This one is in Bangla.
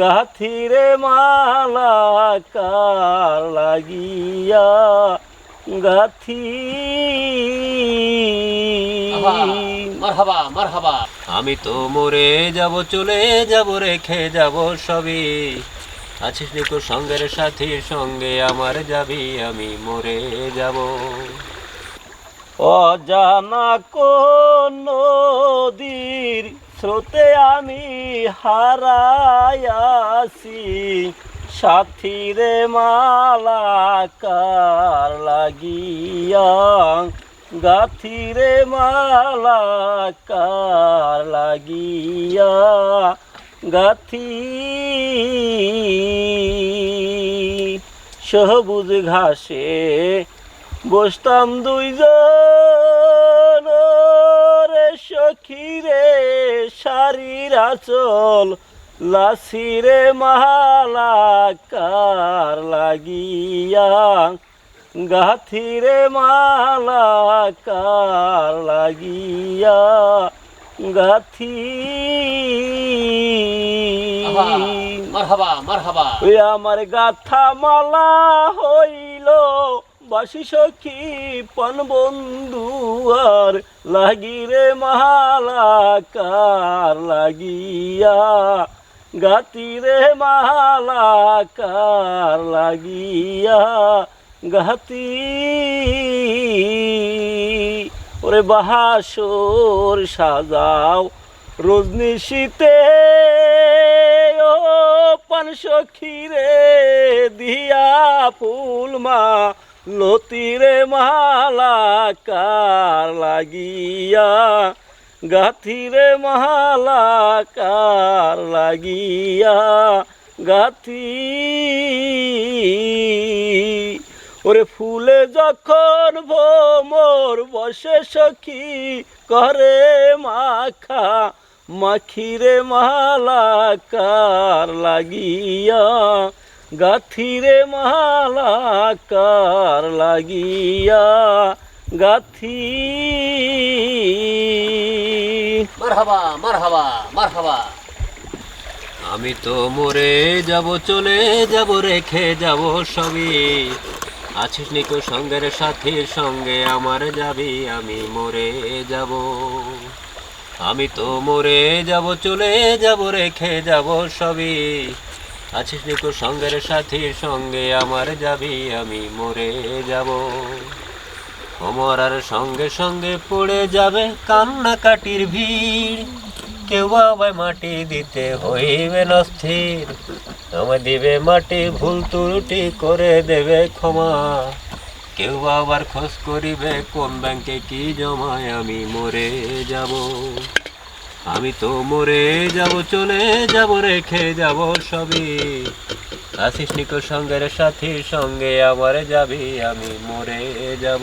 গাথিরে মালা কার লাগিয়া গাথি মারহাবা মারহাবা। আমি তো মরে যাব চলে যাব রেখে যাব সবই। আছিস নিকো সঙ্গের সাথীর সঙ্গে আমার যাবি আমি মরে যাব। অজানা কোন স্রোতে আমি হারায়াছি সাথীরে মালা কার লাগিয়া, গাথিরে মালা কার লাগিয়া, গাথি। সবুজ ঘাসে বসতাম দুইজন। রে সখী রে শাড়ির আচল লাসিরে মালা কার লাগিয়া গাথিরে মালা কার লাগিয়া গাথি মারহাবা মারহাবা। ওই আমার গাথা মালা হইল বাসি সখী পন বন্ধু আর লাগিরে মালা কার লাগিয়া। গাতিরে মালা কার লাগিয়া গাতি। ওরে বাহাসোর সাজাও রজনী শীতে ও পান সখী রে, দিয়া ফুল মা লতিরে মালা কার লাগিয়া, গাথিরে মালা কার লাগিয়া, গাথি। ওরে ফুলে যখন ভোমর বসে সখী করে মাখা, মাখিরে মালা কার লাগিয়া গাথিরে মালা কার লাগিয়া গাথি। মারহাবা মারহাবা মারহাবা। আমি তো মরে যাব চলে যাব রেখে যাব সবই। আছিস নিকো সঙ্গের সাথীর সঙ্গে আমার যাবি আমি মরে যাব। আমি তো মরে যাব চলে যাব রেখে যাব সবই। আছিস নিকো সঙ্গের সাথীর সঙ্গে আমার যাবি, আমি মরে যাব। অমরার সঙ্গে সঙ্গে পড়ে যাবে কান্নাকাটির ভিড়। কেউ আবার মাটি দিতে হইবে অস্থির আমায় দিবে মাটি, ভুল ত্রুটি করে দেবে ক্ষমা। কেউ আবার খোঁজ করিবে কোন ব্যাংকে কি জমায়, আমি মরে যাব। আমি তো মরে যাব, চলে যাব, রেখে যাব সবই। আসিস নিকো সঙ্গের সাথীর সঙ্গে আমার যাবি, আমি মরে যাব।